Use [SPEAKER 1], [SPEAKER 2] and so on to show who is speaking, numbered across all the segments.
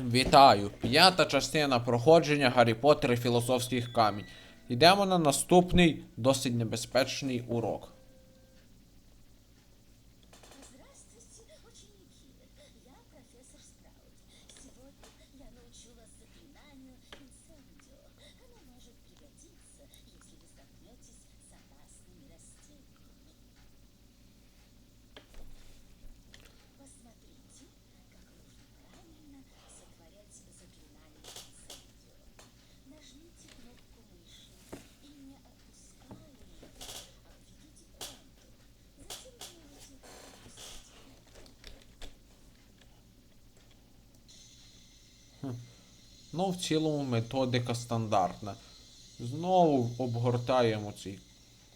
[SPEAKER 1] Вітаю! П'ята частина проходження Гаррі Поттер і Філософських камінь. Йдемо на наступний досить небезпечний урок. Ну, в цілому методика стандартна. Знову обгортаємо цей.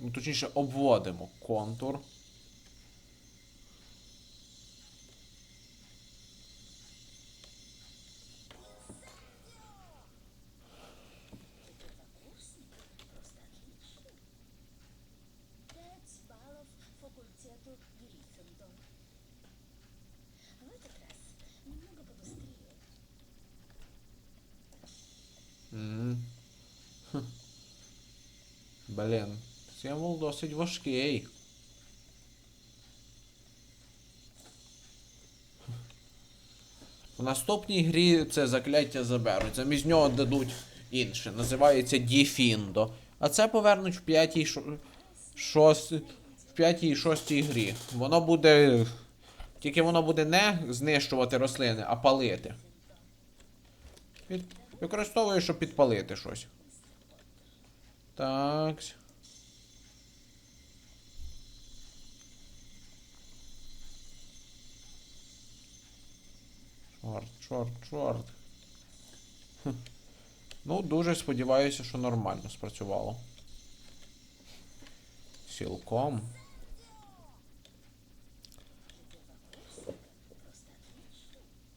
[SPEAKER 1] Ну, точніше, обводимо контур. Блін, символ досить важкий. В наступній грі це закляття заберуть. Замість нього дадуть інше. Називається Діфіндо. А це повернуть в п'ятій шо... шост... в п'ятій і шостій грі. Воно буде. Тільки воно буде не знищувати рослини, а палити. Під... Використовую, щоб підпалити щось. Так. Чорт, чорт, чорт. Ну, дуже сподіваюся, що нормально спрацювало. Цілком.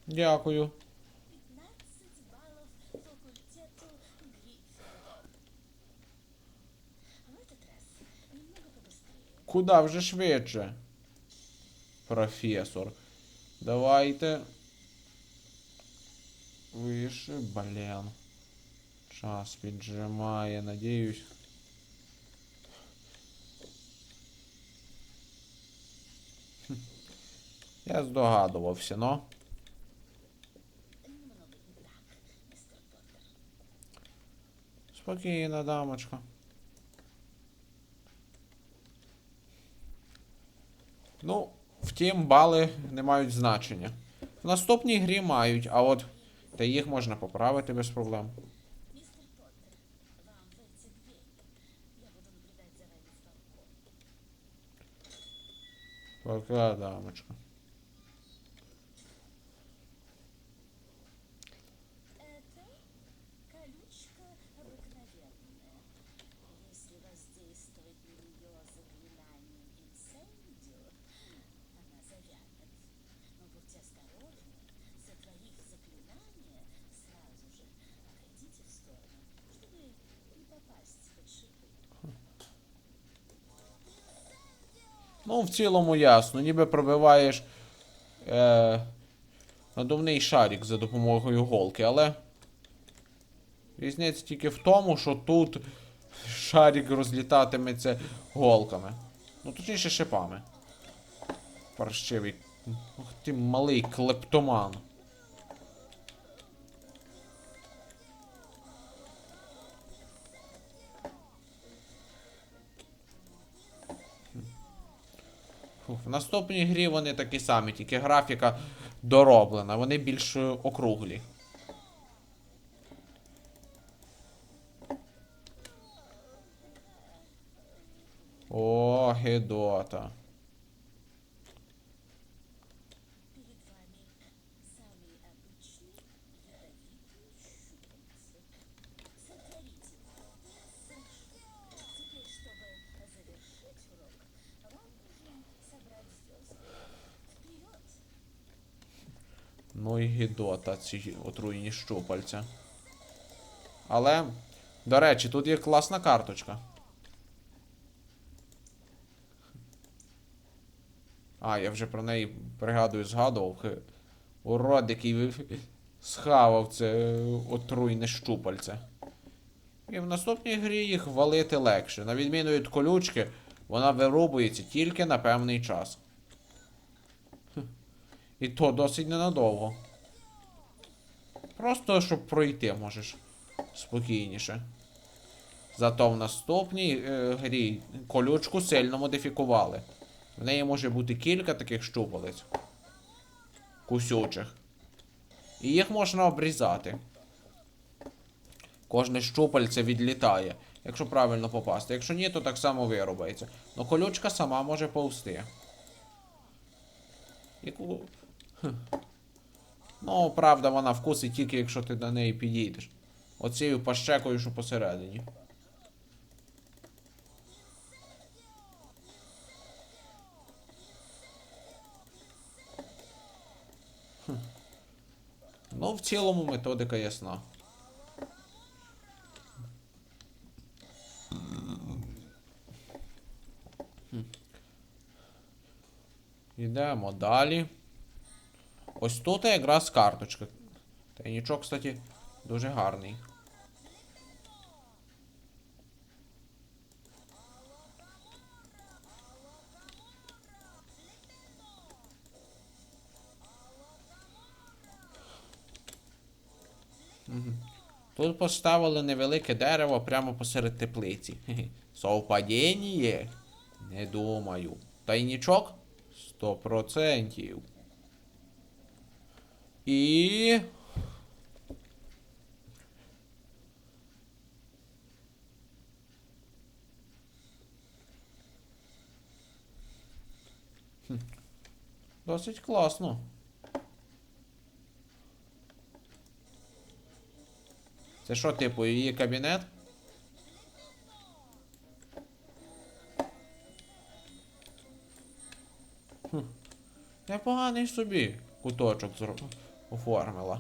[SPEAKER 1] Дякую. Куда вже швидше? Професор. Давайте. Вище, блін. Час піджимає, надіюсь. Я здогадувався, но. Спокійно, дамочка. Ну, втім, бали не мають значення. В наступній грі мають, а от та їх можна поправити без проблем.
[SPEAKER 2] Мистер Поттер,
[SPEAKER 1] Ну, в цілому ясно, ніби пробиваєш е, надувний шарик за допомогою голки, але різниця тільки в тому, що тут шарик розлітатиметься голками. Ну, точніше шипами. Паршивий. Ох ти малий клептоман. Наступній грі вони такі самі, тільки графіка дороблена, вони більш е, округлі. О, Гедота. Ну і Гедота, ці отруєні щупальця. Але, до речі, тут є класна карточка. А, я вже про неї пригадую, згадував. Урод, який схавав це отруйне щупальце. І в наступній грі їх валити легше. На відміну від колючки, вона вирубується тільки на певний час. І то досить ненадовго. Просто щоб пройти можеш спокійніше. Зато в наступній е, грі колючку сильно модифікували. В неї може бути кілька таких щупалець. Кусючих. І їх можна обрізати. Кожне щупальце відлітає, якщо правильно попасти. Якщо ні, то так само вирубається. Но колючка сама може повсти. Яку... Ну, правда, вона вкусить тільки, якщо ти до неї підійдеш. Оцією пащекою, що посередині. Ну, в цілому методика ясна. Йдемо далі. Ось тут якраз карточка. Тайнічок, кстати, дуже гарний. Мгм. Тут поставили невелике дерево прямо посеред теплиці. Хе-хе. Совпадіння? Не думаю. Тайнічок? Сто процентів. І. Досить класно. Це що, типу, її кабінет? Хм. Непоганий собі куточок зро- оформила.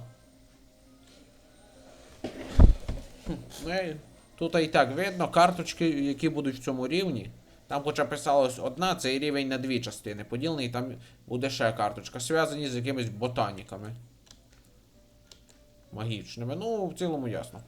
[SPEAKER 1] Ну, тут і так видно карточки, які будуть в цьому рівні. Там хоча писалось одна, цей рівень на дві частини поділений, там буде ще карточка, зв'язані з якимись ботаніками. Магічними. Ну, в цілому ясно.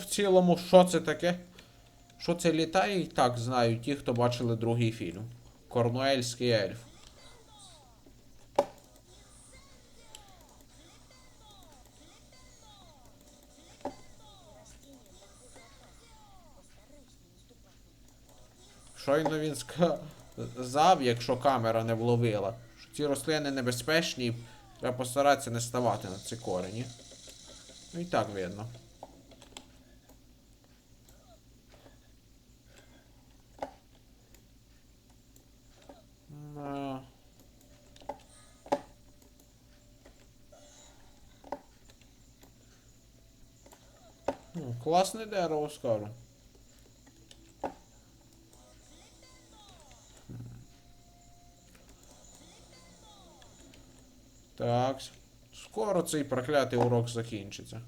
[SPEAKER 1] В цілому, що це таке? Що це літає, і так знають ті, хто бачили другий фільм. Корнуельський ельф. Щойно він сказав, якщо камера не вловила, що ці рослини небезпечні треба постаратися не ставати на ці корені. Ну і так видно. М, Ну, класне дерево, скажу. Так. Скоро цей проклятий урок закінчиться.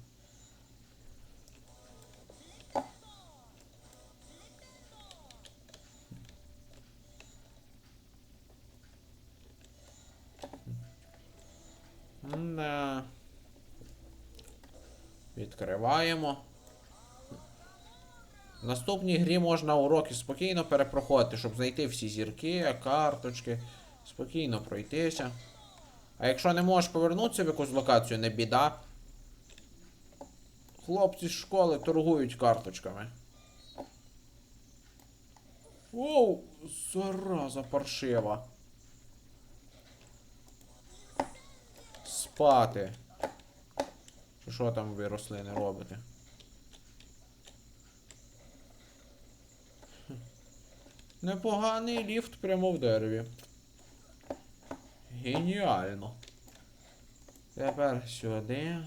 [SPEAKER 1] Відкриваємо. В наступній грі можна уроки спокійно перепроходити, щоб знайти всі зірки, карточки, спокійно пройтися. А якщо не можеш повернутися в якусь локацію, не біда. Хлопці з школи торгують карточками. Воу, зараза паршива. Спати. Що там ви рослини робите? Непоганий ліфт прямо в дереві. Геніально. Тепер сюди.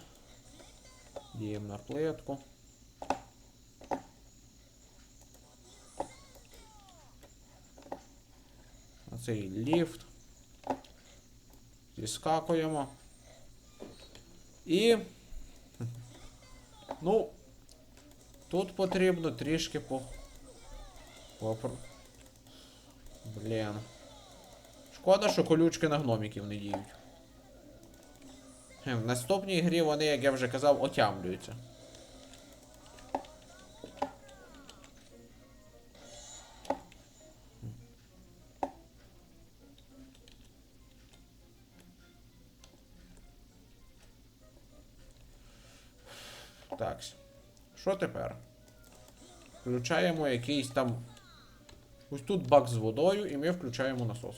[SPEAKER 1] Діємо на плитку. На цей ліфт. Зіскакуємо. І. Ну. Тут потрібно трішки по. Блін. Шкода, що колючки на гноміків не діють. В наступній грі вони, як я вже казав, отямлюються. Так. Що тепер? Включаємо якийсь там. Ось тут бак з водою, і ми включаємо насос.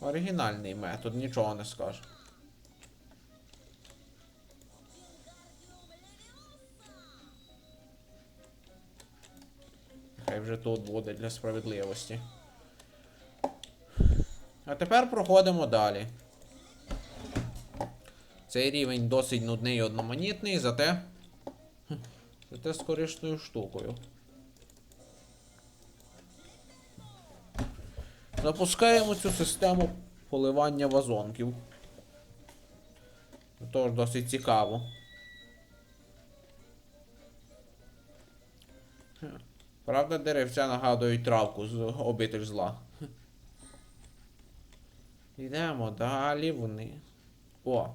[SPEAKER 1] Оригінальний метод, нічого не скаже. Хай вже тут буде для справедливості. А тепер проходимо далі. Цей рівень досить нудний і одноманітний, зате. Зате з корисною штукою. Запускаємо цю систему поливання вазонків. Тож досить цікаво. Правда, деревця нагадують травку з обитель зла. Йдемо далі вони. О!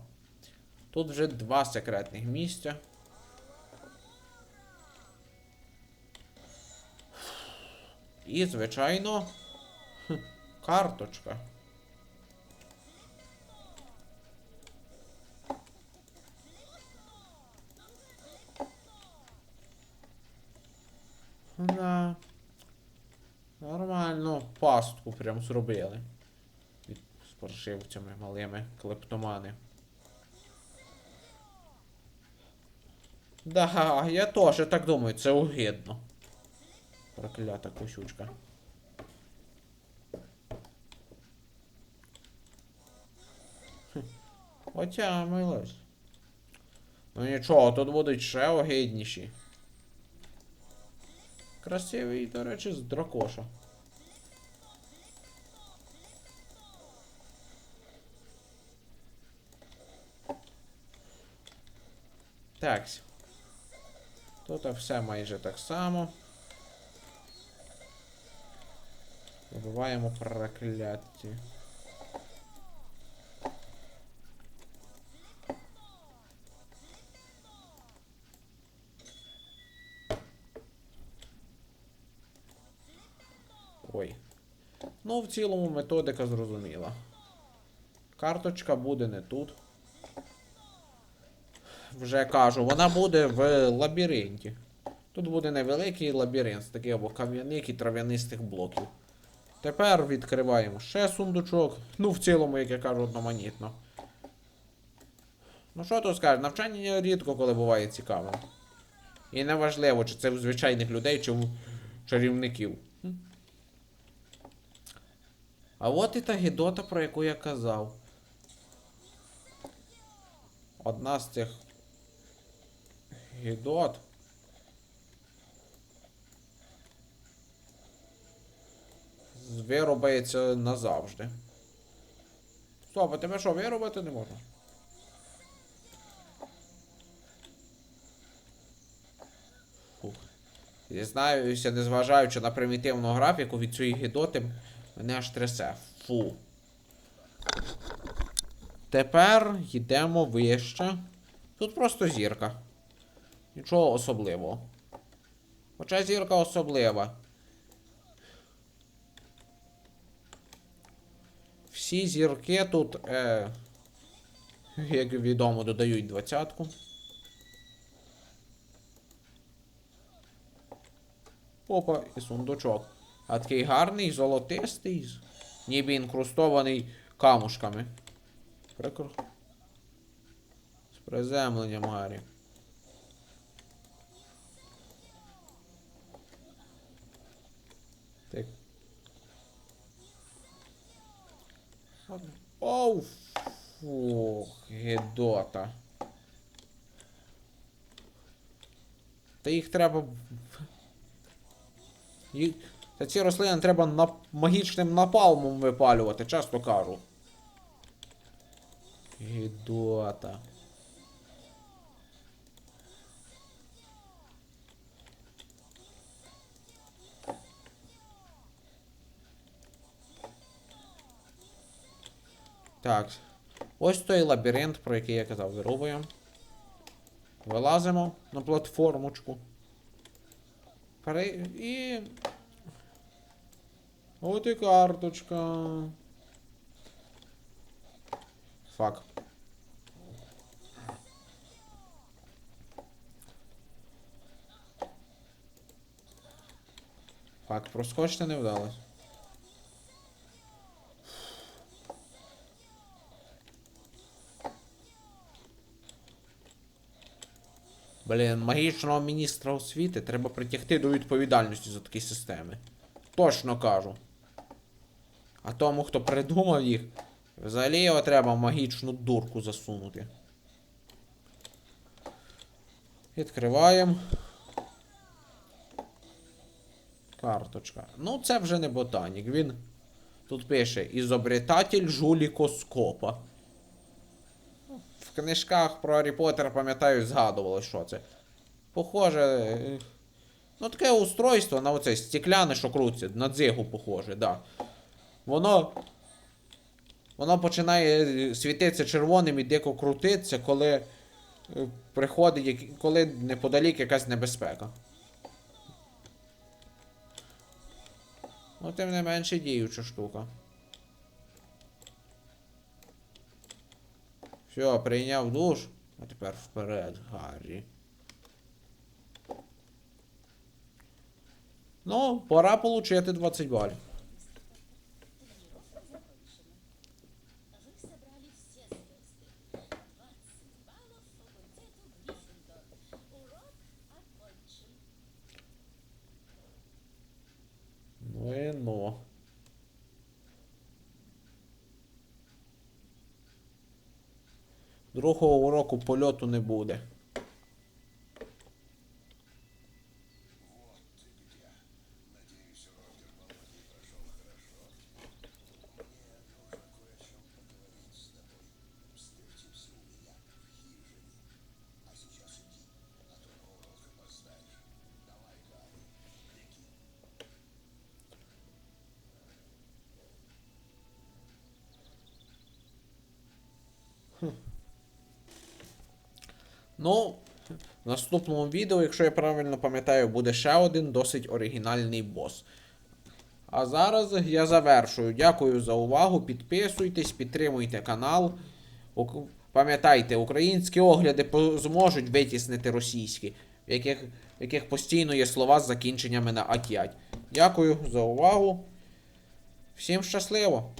[SPEAKER 1] Тут вже два секретних місця. І, звичайно, карточка. Да. Нормально пастку прям зробили. Від з паршивцями малими клептомани. Да, я теж так думаю, це огидно. Проклята косючка. Хм, Ну нічого, тут будуть ще огидніші. Красивий, до речі, з дракоша. Так. Тут все майже так само. Вибиваємо прокляття. Ой. Ну, в цілому методика зрозуміла. Карточка буде не тут. Вже кажу, вона буде в лабіринті. Тут буде невеликий лабіринт з таких або кам'яних і трав'янистих блоків. Тепер відкриваємо ще сундучок. Ну, в цілому, як я кажу, одноманітно. Ну що тут скажеш, навчання рідко коли буває цікавим. І неважливо, чи це в звичайних людей, чи в чарівників. А от і та гідота, про яку я казав. Одна з цих гідот. Виробається назавжди. Стоп, а тебе що, виробити не можна? Фух. Зізнаюся, незважаючи на примітивну графіку від цієї гідоти, мене аж трясе. Фу. Тепер йдемо вище. Тут просто зірка. Нічого особливого. Хоча зірка особлива. Всі зірки тут, е, як відомо, додають двадцятку. Опа, і сундучок. А такий гарний, золотистий, ніби інкрустований камушками. Прикро. З приземленням Гаррі. Оу! Фух, гедота. Та їх треба. Їх... Та ці рослини треба нап... магічним напалмом випалювати, часто кажу. Гідота. Так. Ось той лабіринт, про який я казав, вирубуємо. Вилазимо на платформочку. Пере... І. От і карточка. Фак. Фак, проскочити не вдалося. Блін, магічного міністра освіти треба притягти до відповідальності за такі системи. Точно кажу. А тому, хто придумав їх, взагалі його треба магічну дурку засунути. Відкриваємо. Карточка. Ну, це вже не ботанік. Він тут пише ізобретатель жулікоскопа. Книжках про Гаррі Поттера, пам'ятаю, згадували, що це. Похоже. Ну, таке устройство на оце стекляне, що крутиться, на дзигу похоже, да. Воно. Воно починає світитися червоним і дико крутитися, коли е, приходить, коли неподалік якась небезпека. Ну, тим не менше діюча штука. Все, прийняв душ. А тепер вперед, Гаррі. Ну, пора получити 20 балів.
[SPEAKER 2] Тренировка закончена. Вы собрали все звезды. 20 баллов факультету Гриффиндор. Урок окончен.
[SPEAKER 1] Ну і ну. Другого уроку польоту не буде. Ну, в наступному відео, якщо я правильно пам'ятаю, буде ще один досить оригінальний бос. А зараз я завершую. Дякую за увагу. Підписуйтесь, підтримуйте канал. Пам'ятайте, українські огляди зможуть витіснити російські, в яких, в яких постійно є слова з закінченнями на А5. Дякую за увагу. Всім щасливо!